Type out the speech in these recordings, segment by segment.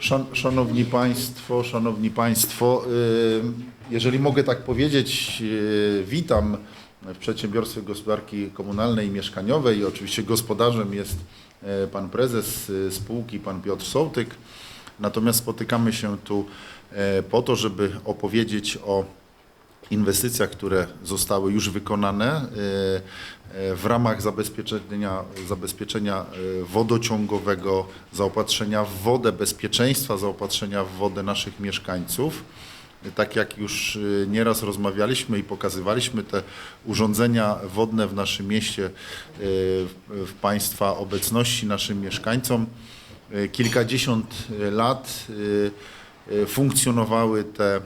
Szan, szanowni Państwo, Szanowni Państwo, y, jeżeli mogę tak powiedzieć, y, witam w Przedsiębiorstwie Gospodarki Komunalnej i Mieszkaniowej. Oczywiście gospodarzem jest e, Pan Prezes y, spółki, Pan Piotr Sołtyk. Natomiast spotykamy się tu po to, żeby opowiedzieć o inwestycjach, które zostały już wykonane e, e, w ramach zabezpieczenia, zabezpieczenia e, wodociągowego, zaopatrzenia w wodę, bezpieczeństwa zaopatrzenia w wodę naszych mieszkańców. Tak jak już nieraz rozmawialiśmy i pokazywaliśmy te urządzenia wodne w naszym mieście, w Państwa obecności naszym mieszkańcom, kilkadziesiąt lat funkcjonowały te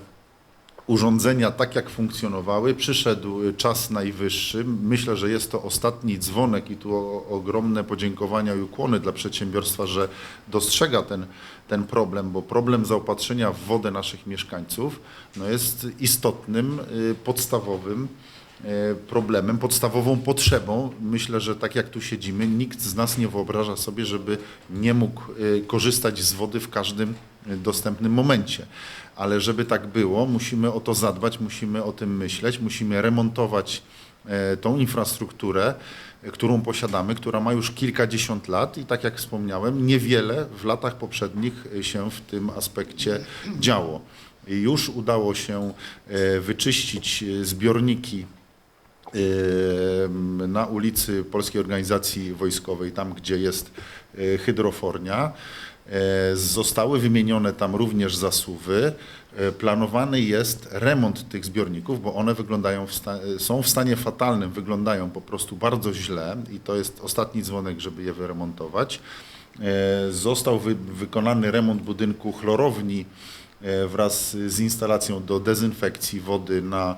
urządzenia tak, jak funkcjonowały. Przyszedł y, czas najwyższy. Myślę, że jest to ostatni dzwonek i tu ogromne podziękowania i ukłony dla przedsiębiorstwa, że dostrzega ten, ten problem, bo problem zaopatrzenia w wodę naszych mieszkańców no jest istotnym, y, podstawowym y, problemem, podstawową potrzebą. Myślę, że tak jak tu siedzimy, nikt z nas nie wyobraża sobie, żeby nie mógł korzystać z wody w każdym dostępnym momencie. Ale żeby tak było, musimy o to zadbać, musimy o tym myśleć, musimy remontować e, tą infrastrukturę, e, którą posiadamy, która ma już kilkadziesiąt lat i tak jak wspomniałem, niewiele w latach poprzednich e, się w tym aspekcie działo. Już udało się wyczyścić zbiorniki na ulicy Polskiej Organizacji Wojskowej, tam gdzie jest hydrofornia. E, Zostały wymienione tam również zasuwy. E, Planowany jest remont tych zbiorników, bo one wyglądają w e, są w stanie fatalnym, wyglądają po prostu bardzo źle i to jest ostatni dzwonek, żeby je wyremontować. Został wy- wykonany remont budynku chlorowni wraz z instalacją do dezynfekcji wody na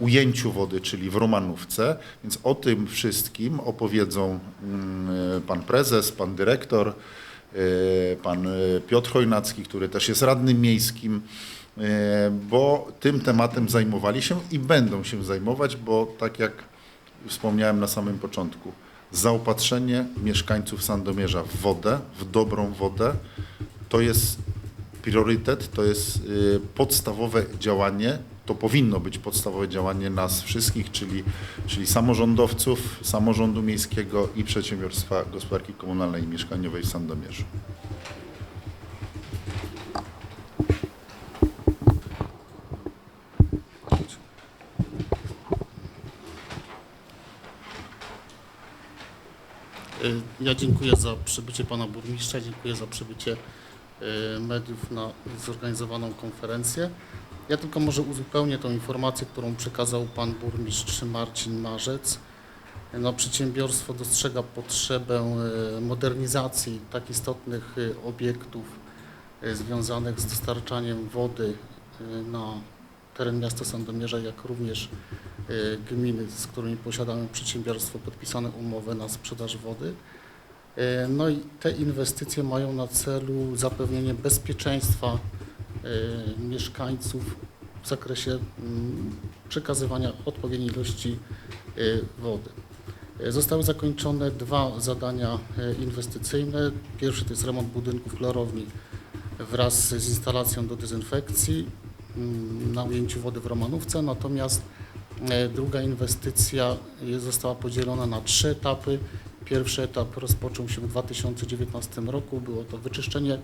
ujęciu wody, czyli w Romanówce. Więc o tym wszystkim opowiedzą mm, pan prezes, pan dyrektor, pan e, Piotr Chojnacki, który też jest radnym miejskim, e, bo tym tematem zajmowali się i będą się zajmować, bo tak jak wspomniałem na samym początku, zaopatrzenie mieszkańców Sandomierza w wodę, w dobrą wodę, to jest priorytet, to jest podstawowe działanie, to powinno być podstawowe działanie nas wszystkich, czyli, czyli samorządowców, samorządu miejskiego i przedsiębiorstwa gospodarki komunalnej i mieszkaniowej w Sandomierzu. Y, Ja dziękuję za przybycie pana burmistrza, dziękuję za przybycie y, mediów na zorganizowaną konferencję. Ja tylko może uzupełnię tą informację, którą przekazał pan burmistrz Marcin Marzec. No, przedsiębiorstwo dostrzega potrzebę y, modernizacji tak istotnych y, obiektów y, związanych z dostarczaniem wody na teren miasta Sandomierza, jak również gminy, z którymi posiadamy przedsiębiorstwo, podpisane umowy na sprzedaż wody. No i te inwestycje mają na celu zapewnienie bezpieczeństwa mieszkańców w zakresie mm, przekazywania odpowiedniej ilości y, wody. Y, Zostały zakończone dwa zadania y, inwestycyjne. Pierwszy to jest remont budynków klarowni wraz z instalacją do dezynfekcji mm, na ujęciu wody w Romanówce, natomiast druga inwestycja została podzielona na trzy etapy. Pierwszy etap rozpoczął się w 2019 roku. Było to wyczyszczenie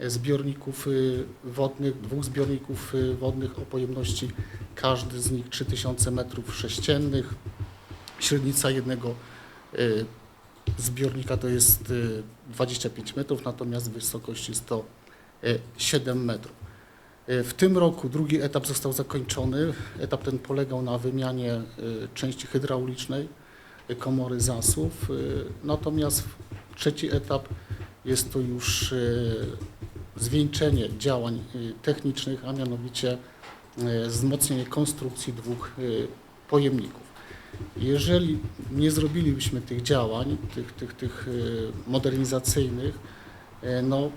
zbiorników y, wodnych, dwóch zbiorników y, wodnych o pojemności każdy z nich 3000 m3. Średnica jednego y, zbiornika to jest y, 25 metrów, natomiast wysokość jest to y, 7 metrów. W tym roku drugi etap został zakończony. Etap ten polegał na wymianie części hydraulicznej komory zasów. y, Natomiast trzeci etap jest to już y, zwieńczenie działań y, technicznych, a mianowicie wzmocnienie konstrukcji dwóch pojemników. Jeżeli nie zrobilibyśmy tych działań, tych, tych, tych modernizacyjnych, no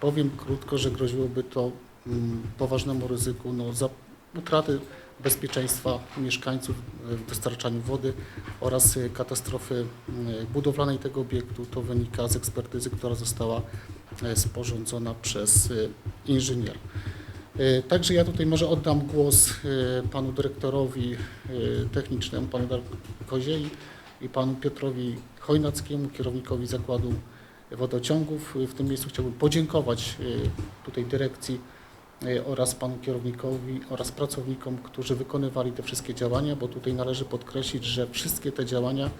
powiem krótko, że groziłoby to mm, poważnemu ryzyku no, za utraty bezpieczeństwa mieszkańców w dostarczaniu wody oraz katastrofy y, budowlanej tego obiektu. To wynika z ekspertyzy, która została e, sporządzona przez e, inżyniera. E, Także ja tutaj może oddam głos e, panu dyrektorowi e, technicznemu, panu Koziei i panu Piotrowi Chojnackiemu, kierownikowi zakładu wodociągów. W tym miejscu chciałbym podziękować e, tutaj dyrekcji e, oraz panu kierownikowi oraz pracownikom, którzy wykonywali te wszystkie działania, bo tutaj należy podkreślić, że wszystkie te działania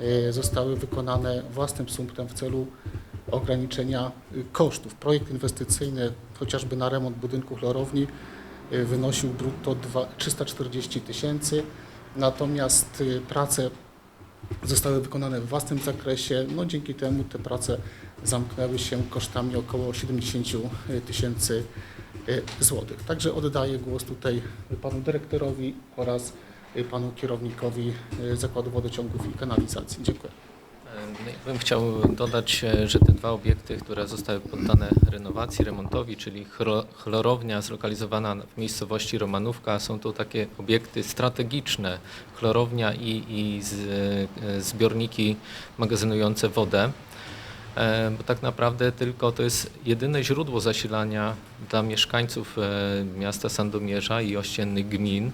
e, zostały wykonane własnym sumptem w celu ograniczenia y, kosztów. Projekt inwestycyjny chociażby na remont budynku chlorowni wynosił brutto dwa- 340 tysięcy, natomiast prace zostały wykonane w własnym zakresie. No, dzięki temu te prace zamknęły się kosztami około 70 tysięcy y, złotych. Także oddaję głos tutaj panu dyrektorowi oraz y, panu kierownikowi Zakładu Wodociągów i Kanalizacji. Dziękuję. Ja bym chciał dodać, e, że te dwa obiekty, które zostały poddane renowacji, remontowi, czyli chlorownia zlokalizowana w miejscowości Romanówka, są to takie obiekty strategiczne, chlorownia i, i e, zbiorniki magazynujące wodę. E, Bo tak naprawdę tylko to jest jedyne źródło zasilania dla mieszkańców e, miasta Sandomierza i ościennych gmin.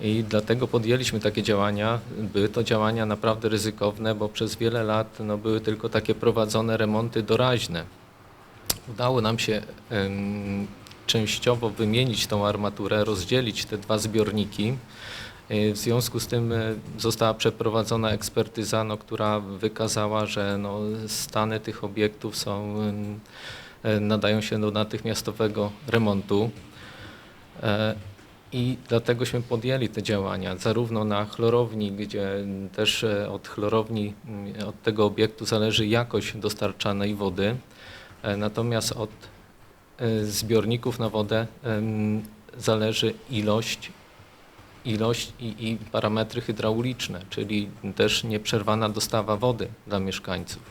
I dlatego podjęliśmy takie działania. Były to działania naprawdę ryzykowne, bo przez wiele lat no, były tylko takie prowadzone remonty doraźne. Udało nam się em, częściowo wymienić tą armaturę, rozdzielić te dwa zbiorniki. Y, W związku z tym y, została przeprowadzona ekspertyza, no, która wykazała, że no, stany tych obiektów są, y, nadają się do natychmiastowego remontu. I dlategośmy podjęli te działania, zarówno na chlorowni, gdzie też od chlorowni, od tego obiektu zależy jakość dostarczanej wody, natomiast od zbiorników na wodę zależy ilość, ilość i, i parametry hydrauliczne, czyli też nieprzerwana dostawa wody dla mieszkańców.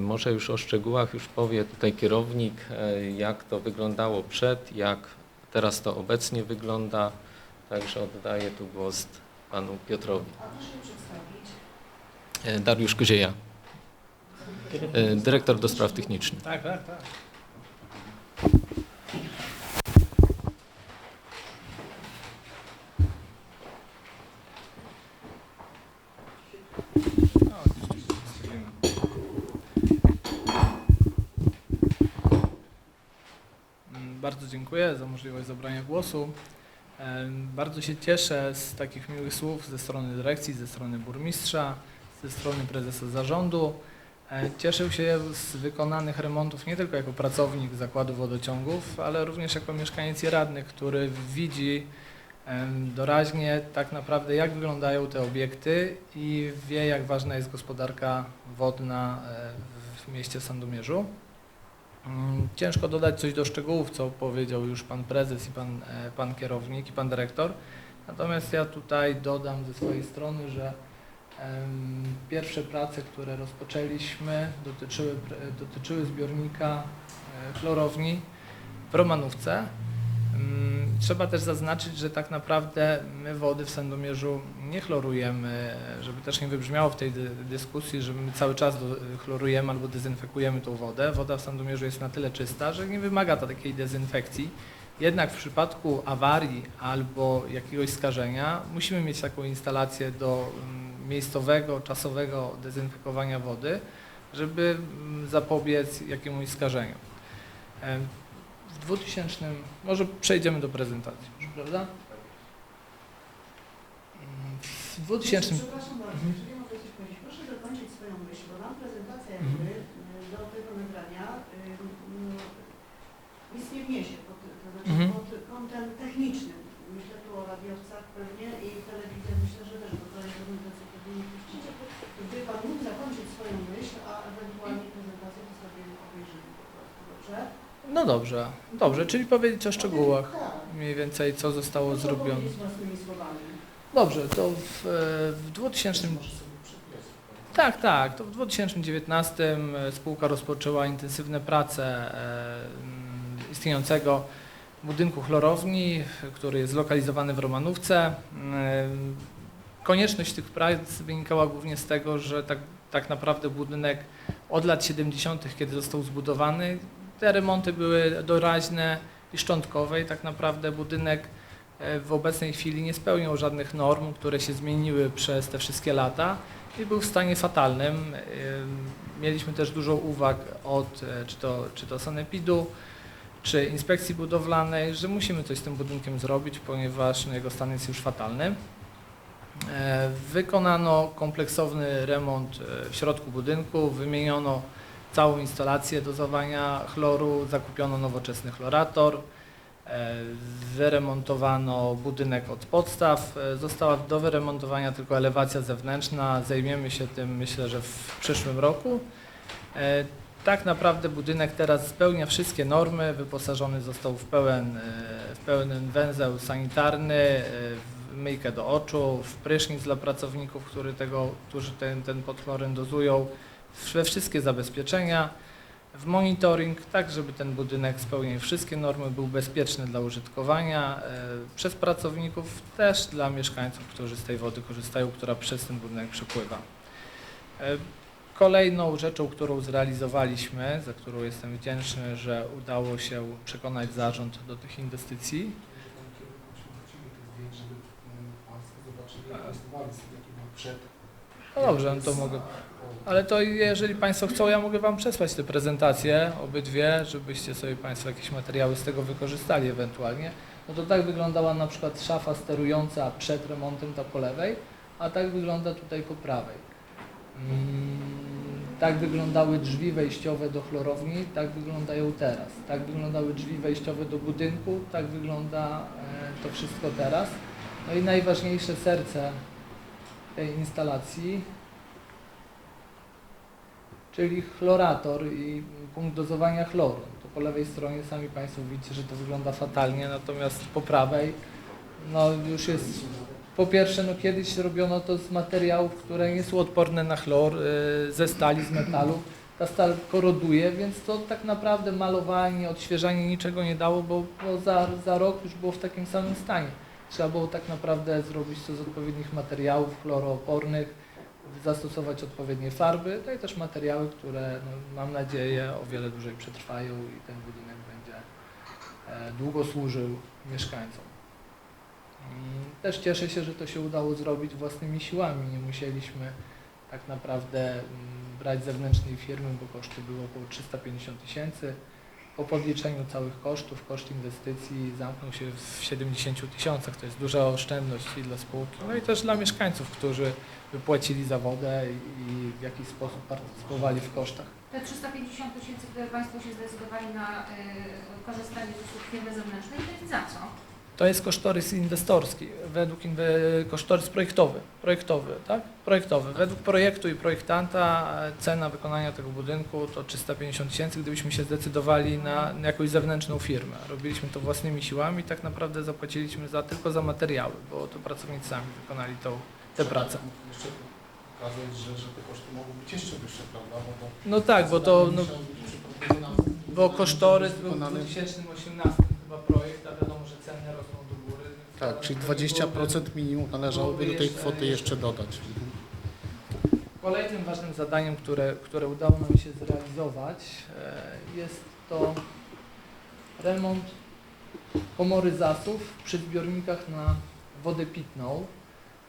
Może już o szczegółach już powie tutaj kierownik, e, jak to wyglądało przed, jak teraz to obecnie wygląda. Także oddaję tu głos panu Piotrowi. E, Dariusz Kozieja, e, dyrektor do spraw technicznych. Tak, tak, tak. Mm, Bardzo dziękuję za możliwość zabrania głosu. Em, Bardzo się cieszę z takich miłych słów ze strony dyrekcji, ze strony burmistrza, ze strony prezesa zarządu. E, Cieszył się z wykonanych remontów nie tylko jako pracownik zakładu wodociągów, ale również jako mieszkaniec i radny, który widzi em, doraźnie tak naprawdę jak wyglądają te obiekty i wie jak ważna jest gospodarka wodna e, w mieście Sandomierzu. Mm, Ciężko dodać coś do szczegółów, co powiedział już pan prezes i pan, e, pan kierownik i pan dyrektor. Natomiast ja tutaj dodam ze swojej strony, że pierwsze prace, które rozpoczęliśmy dotyczyły, pre- dotyczyły zbiornika e, chlorowni w Romanówce. Mm, Trzeba też zaznaczyć, że tak naprawdę my wody w Sandomierzu nie chlorujemy, żeby też nie wybrzmiało w tej dy- dyskusji, że my cały czas chlorujemy albo dezynfekujemy tą wodę. Woda w Sandomierzu jest na tyle czysta, że nie wymaga ta takiej dezynfekcji. Jednak w przypadku awarii albo jakiegoś skażenia musimy mieć taką instalację do mm, miejscowego, czasowego dezynfekowania wody, żeby mm, zapobiec jakiemuś skażeniu. W 2000, może przejdziemy do prezentacji, może, prawda? W 2000, Przepraszam bardzo, Mhm. jeżeli mogę coś powiedzieć. Proszę dokończyć swoją myśl, bo nam prezentacja Mhm. jakby y, do tego nagrania y, no, nic nie wniesie, pod, to znaczy Mhm. pod kątem technicznym. Myślę tu o radiowcach pewnie i telewizję myślę, że też, bo to jest prezentacja pewnie nie puścicie. Gdyby Pan mógł zakończyć swoją myśl, a ewentualnie prezentację to sobie obejrzymy po prostu, dobrze? No dobrze, dobrze, czyli powiedzieć o szczegółach, mniej więcej co zostało zrobione. Dobrze, to w, e, w 2000... Tak, tak. To w 2019 spółka rozpoczęła intensywne prace e, istniejącego budynku chlorowni, który jest zlokalizowany w Romanówce. E, Konieczność tych prac wynikała głównie z tego, że tak, tak naprawdę budynek od lat 70., kiedy został zbudowany. Te remonty były doraźne i szczątkowe i tak naprawdę budynek e, w obecnej chwili nie spełniał żadnych norm, które się zmieniły przez te wszystkie lata i był w stanie fatalnym. Ym, Mieliśmy też dużo uwag od e, czy to, czy to Sanepidu, czy inspekcji budowlanej, że musimy coś z tym budynkiem zrobić, ponieważ no, jego stan jest już fatalny. E, Wykonano kompleksowny remont e, w środku budynku, wymieniono całą instalację dozowania chloru, zakupiono nowoczesny chlorator, e, wyremontowano budynek od podstaw, e, została do wyremontowania tylko elewacja zewnętrzna, zajmiemy się tym myślę, że w przyszłym roku. E, Tak naprawdę budynek teraz spełnia wszystkie normy, wyposażony został w pełen, w pełen węzeł sanitarny, w myjkę do oczu, w prysznic dla pracowników, który tego, którzy ten, ten podchloryn dozują, we wszystkie zabezpieczenia, w monitoring, tak żeby ten budynek spełniał wszystkie normy, był bezpieczny dla użytkowania e, przez pracowników, też dla mieszkańców, którzy z tej wody korzystają, która przez ten budynek przepływa. E, Kolejną rzeczą, którą zrealizowaliśmy, za którą jestem wdzięczny, że udało się przekonać zarząd do tych inwestycji, No dobrze, no to mogę. Ale to jeżeli Państwo chcą, ja mogę Wam przesłać te prezentacje, obydwie, żebyście sobie Państwo jakieś materiały z tego wykorzystali ewentualnie. No to tak wyglądała na przykład szafa sterująca przed remontem ta po lewej, a tak wygląda tutaj po prawej. Mm, Tak wyglądały drzwi wejściowe do chlorowni, tak wyglądają teraz. Tak wyglądały drzwi wejściowe do budynku, tak wygląda e, to wszystko teraz. No i najważniejsze serce tej instalacji, czyli chlorator i punkt dozowania chloru. To po lewej stronie sami Państwo widzicie, że to wygląda fatalnie, natomiast po prawej no już jest po pierwsze, no kiedyś robiono to z materiałów, które nie są odporne na chlor, y, ze stali, z metalu. Ta stal koroduje, więc to tak naprawdę malowanie, odświeżanie niczego nie dało, bo, bo za, za rok już było w takim samym stanie. Trzeba było tak naprawdę zrobić to z odpowiednich materiałów chloroopornych, zastosować odpowiednie farby, no i też materiały, które no, mam nadzieję o wiele dłużej przetrwają i ten budynek będzie e, długo służył mieszkańcom. Mm, Też cieszę się, że to się udało zrobić własnymi siłami. Nie musieliśmy tak naprawdę mm, brać zewnętrznej firmy, bo koszty były około 350 tysięcy. Po podliczeniu całych kosztów, koszt inwestycji zamknął się w 70 tysiącach. To jest duża oszczędność i dla spółki, no i też dla mieszkańców, którzy wypłacili za wodę i w jakiś sposób partycypowali w kosztach. Te 350 tysięcy, które Państwo się zdecydowali na y, korzystanie z usług firmy zewnętrznej, to jest za co? To jest kosztorys inwestorski, według inwe, kosztorys projektowy, projektowy, tak? Projektowy. Według projektu i projektanta cena wykonania tego budynku to 350 tysięcy, gdybyśmy się zdecydowali na, na jakąś zewnętrzną firmę. Robiliśmy to własnymi siłami, tak naprawdę zapłaciliśmy za, tylko za materiały, bo to pracownicy sami wykonali tą, tę pracę. Pokazać, że, że te koszty mogą być jeszcze wyższe, prawda? Bo No tak, bo to, no, bo kosztorys był w wykonany- 2018 chyba projekt, a wiadomo, że ceny rosną do góry. Tak, czyli byłoby- 20% minimum należałoby do tej kwoty jeszcze dodać. Kolejnym ważnym zadaniem, które, które udało nam się zrealizować, e, jest to remont komory zasów przy zbiornikach na wodę pitną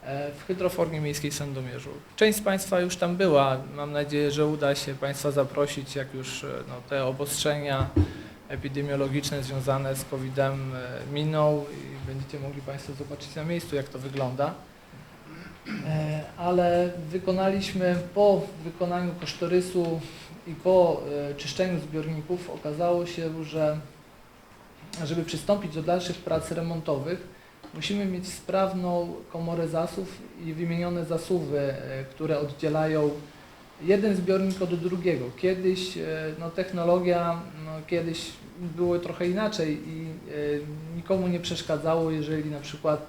e, w hydroformie miejskiej Sandomierzu. Część z Państwa już tam była. Mam nadzieję, że uda się Państwa zaprosić, jak już e, no, te obostrzenia epidemiologiczne związane z COVID-em e, miną i będziecie mogli Państwo zobaczyć na miejscu, jak to wygląda. E, ale wykonaliśmy po wykonaniu kosztorysu i po e, czyszczeniu zbiorników okazało się, że żeby przystąpić do dalszych prac remontowych, musimy mieć sprawną komorę zasów i wymienione zasuwy, które oddzielają jeden zbiornik od drugiego. Kiedyś e, no, technologia, no, kiedyś było trochę inaczej i e, nikomu nie przeszkadzało, jeżeli na przykład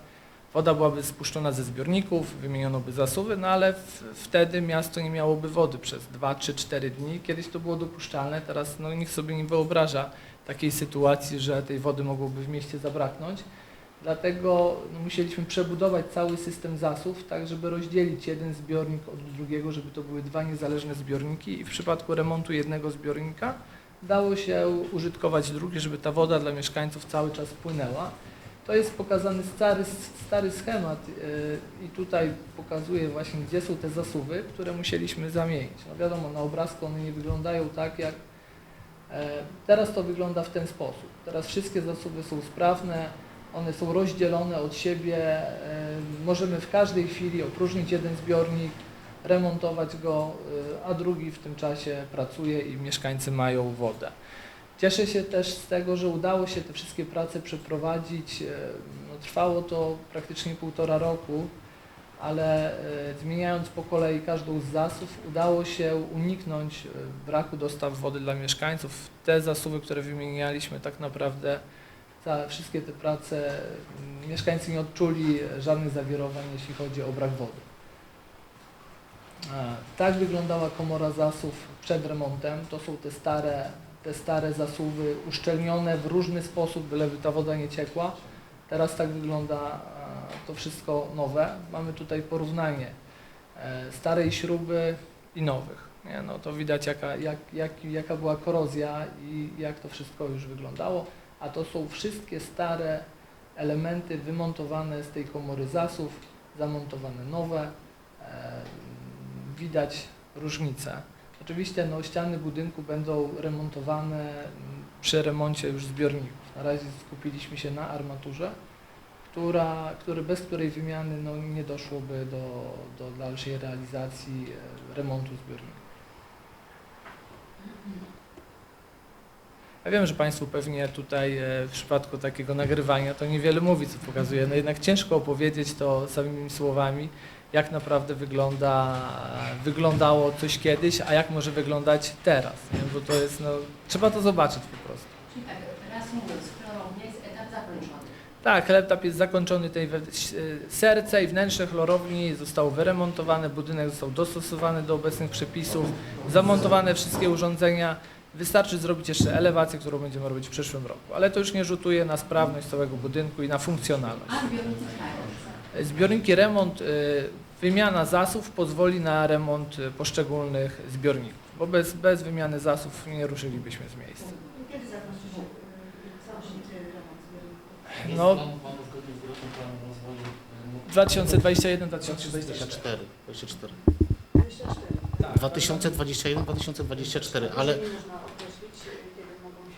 woda byłaby spuszczona ze zbiorników, wymieniono by zasuwy, no ale w, wtedy miasto nie miałoby wody przez 2, 3, 4 dni. Kiedyś to było dopuszczalne, teraz no, nikt sobie nie wyobraża takiej sytuacji, że tej wody mogłoby w mieście zabraknąć. Dlatego no, musieliśmy przebudować cały system zasów, tak żeby rozdzielić jeden zbiornik od drugiego, żeby to były dwa niezależne zbiorniki i w przypadku remontu jednego zbiornika dało się użytkować drugi, żeby ta woda dla mieszkańców cały czas płynęła. To jest pokazany stary, stary schemat yy, i tutaj pokazuje właśnie, gdzie są te zasuwy, które musieliśmy zamienić. No wiadomo, na obrazku one nie wyglądają tak, jak e, teraz to wygląda w ten sposób. Teraz wszystkie zasuwy są sprawne, one są rozdzielone od siebie. e, Możemy w każdej chwili opróżnić jeden zbiornik, remontować go, e, a drugi w tym czasie pracuje i mieszkańcy mają wodę. Cieszę się też z tego, że udało się te wszystkie prace przeprowadzić. E, No, trwało to praktycznie półtora roku, ale zmieniając po kolei każdą z zasów, udało się uniknąć braku dostaw wody dla mieszkańców. Te zasuwy, które wymienialiśmy, tak naprawdę za wszystkie te prace mm, mieszkańcy nie odczuli żadnych zawirowań, jeśli chodzi o brak wody. Tak wyglądała komora zasów przed remontem. To są te stare, te stare zasuwy uszczelnione w różny sposób, byleby ta woda nie ciekła. Teraz tak wygląda to wszystko nowe. Mamy tutaj porównanie e, starej śruby i nowych. Nie? No to widać jaka, jak, jak, jaka była korozja i jak to wszystko już wyglądało. A to są wszystkie stare elementy wymontowane z tej komory zasów, zamontowane nowe. E, Widać różnicę. Oczywiście no, ściany budynku będą remontowane mm, przy remoncie już zbiorników. Na razie skupiliśmy się na armaturze, która, który, bez której wymiany no, nie doszłoby do, do dalszej realizacji e, remontu zbiorników. Ja wiem, że Państwu pewnie tutaj e, w przypadku takiego nagrywania to niewiele mówi, co pokazuje. No jednak ciężko opowiedzieć to samymi słowami, jak naprawdę wygląda, wyglądało coś kiedyś, a jak może wyglądać teraz. Nie? Bo to jest, no, trzeba to zobaczyć po prostu. Czyli tak, reasumując, chlorownia jest etap zakończony. Tak, etap jest zakończony, tej we- serce i wnętrze chlorowni zostało wyremontowane, budynek został dostosowany do obecnych przepisów, zamontowane wszystkie urządzenia. Wystarczy zrobić jeszcze elewację, którą będziemy robić w przyszłym roku, ale to już nie rzutuje na sprawność całego budynku i na funkcjonalność. A zbiorniki remont, y, wymiana zasów pozwoli na remont y, poszczególnych zbiorników, bo bez, bez wymiany zasów nie ruszylibyśmy z miejsca. Kiedy zakończycie y, remont zbiorników? No, rozwoju 2021-2024. 24, 24. 24. Tak. 2021-2024, ale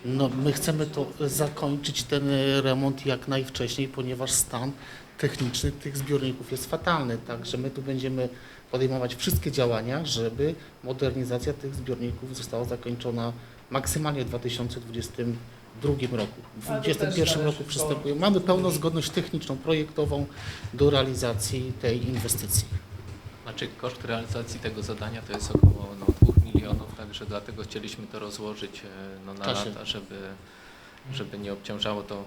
no, my chcemy to zakończyć ten e, remont jak najwcześniej, ponieważ stan techniczny tych zbiorników jest fatalny. Także my tu będziemy podejmować wszystkie działania, żeby modernizacja tych zbiorników została zakończona maksymalnie w 2022 roku. W Ale to też 2021 zależy roku przystępujemy. Mamy pełną zgodność techniczną, projektową do realizacji tej inwestycji. Znaczy koszt realizacji tego zadania to jest około no, 2 milionów, także dlatego chcieliśmy to rozłożyć e, no, na Czasie. lata, żeby, żeby nie obciążało to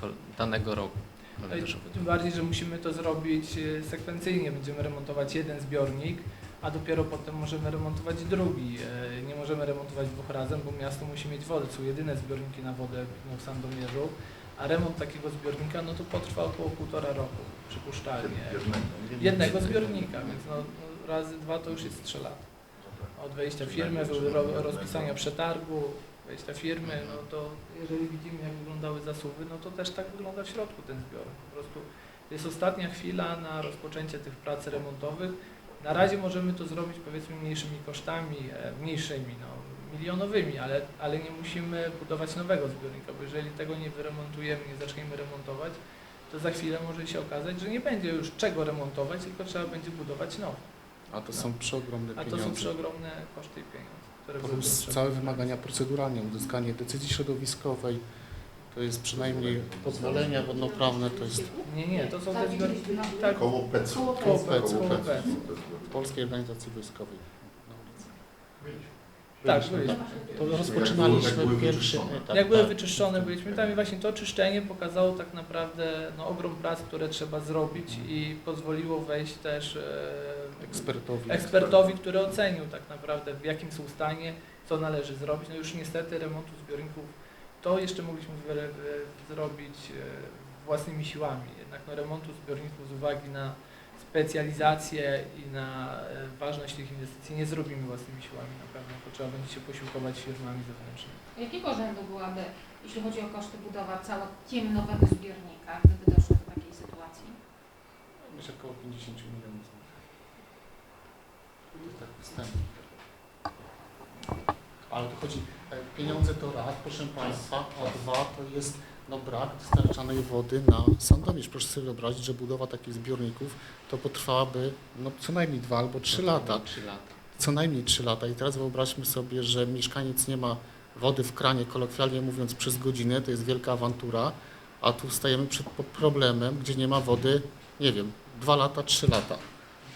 kol- danego roku. No tym bardziej, że musimy to zrobić e, sekwencyjnie. Będziemy remontować jeden zbiornik, a dopiero potem możemy remontować drugi. E, Nie możemy remontować dwóch razem, bo miasto musi mieć wodę. Są jedyne zbiorniki na wodę no, w Sandomierzu, a remont takiego zbiornika no to potrwa około półtora roku, przypuszczalnie. Jednego zbiornika, więc no, no, razy dwa to już jest trzy lata. Od wejścia firmy, ro- rozpisania przetargu, wejścia firmy, no to jeżeli widzimy jak wyglądały zasuwy, no to też tak wygląda w środku ten zbior. Po prostu jest ostatnia chwila na rozpoczęcie tych prac remontowych. Na razie możemy to zrobić powiedzmy mniejszymi kosztami, e, mniejszymi, no, milionowymi, ale, ale nie musimy budować nowego zbiornika, bo jeżeli tego nie wyremontujemy, nie zaczniemy remontować, to za chwilę może się okazać, że nie będzie już czego remontować, tylko trzeba będzie budować nowe. A to są przeogromne A to pieniądze. są przeogromne koszty i pieniądze, Plus całe wymagania proceduralne, uzyskanie decyzji środowiskowej, to jest przynajmniej pozwolenia wodnoprawne, to jest Nie, nie, to są te Tak, Koło PEC. Koło PEC. Polskiej Organizacji Wojskowej. Tak, byliśmy. To rozpoczynaliśmy pierwszy etap. Jak były tak. wyczyszczone, byliśmy tam i właśnie to czyszczenie pokazało tak naprawdę no, ogrom prac, które trzeba zrobić i pozwoliło wejść też e, Ekspertowi. ekspertowi, który ocenił tak naprawdę w jakim są stanie, co należy zrobić. No już niestety remontu zbiorników to jeszcze mogliśmy e, zrobić e, własnymi siłami. Jednak no, remontu zbiorników z uwagi na specjalizację i na e, ważność tych inwestycji nie zrobimy własnymi siłami na pewno, to trzeba będzie się posiłkować firmami zewnętrznymi. Jakiego rzędu byłaby, jeśli chodzi o koszty budowa całkiem nowego zbiornika, gdyby doszło do takiej sytuacji? Myślę około 50 milionów złotych. To tak wstępnie. Ale tu chodzi, e, pieniądze to raz, proszę Państwa, a dwa to jest no, brak dostarczanej wody na Sandomierz. Proszę sobie wyobrazić, że budowa takich zbiorników to potrwałaby no, co najmniej dwa albo trzy lata. Trzy lata. Co najmniej trzy lata. I teraz wyobraźmy sobie, że mieszkaniec nie ma wody w kranie, kolokwialnie mówiąc, przez godzinę, to jest wielka awantura, a tu stajemy przed problemem, gdzie nie ma wody, nie wiem, dwa lata, trzy lata.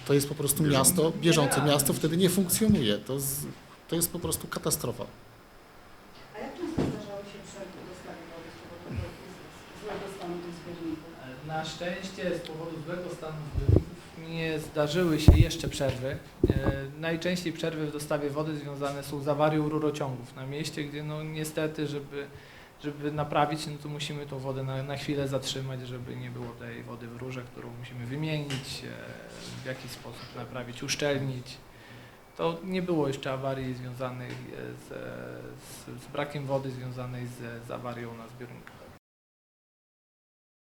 To jest po prostu Bieżące. miasto, bieżące miasto wtedy nie funkcjonuje. To, z, to jest po prostu katastrofa. Szczęście z powodu złego stanu nie zdarzyły się jeszcze przerwy. E, Najczęściej przerwy w dostawie wody związane są z awarią rurociągów na mieście, gdzie no niestety, żeby, żeby naprawić, no to musimy tą wodę na, na chwilę zatrzymać, żeby nie było tej wody w rurze, którą musimy wymienić, e, w jakiś sposób naprawić, uszczelnić. To nie było jeszcze awarii związanej e, z, z, z brakiem wody związanej z, z awarią na zbiornikach.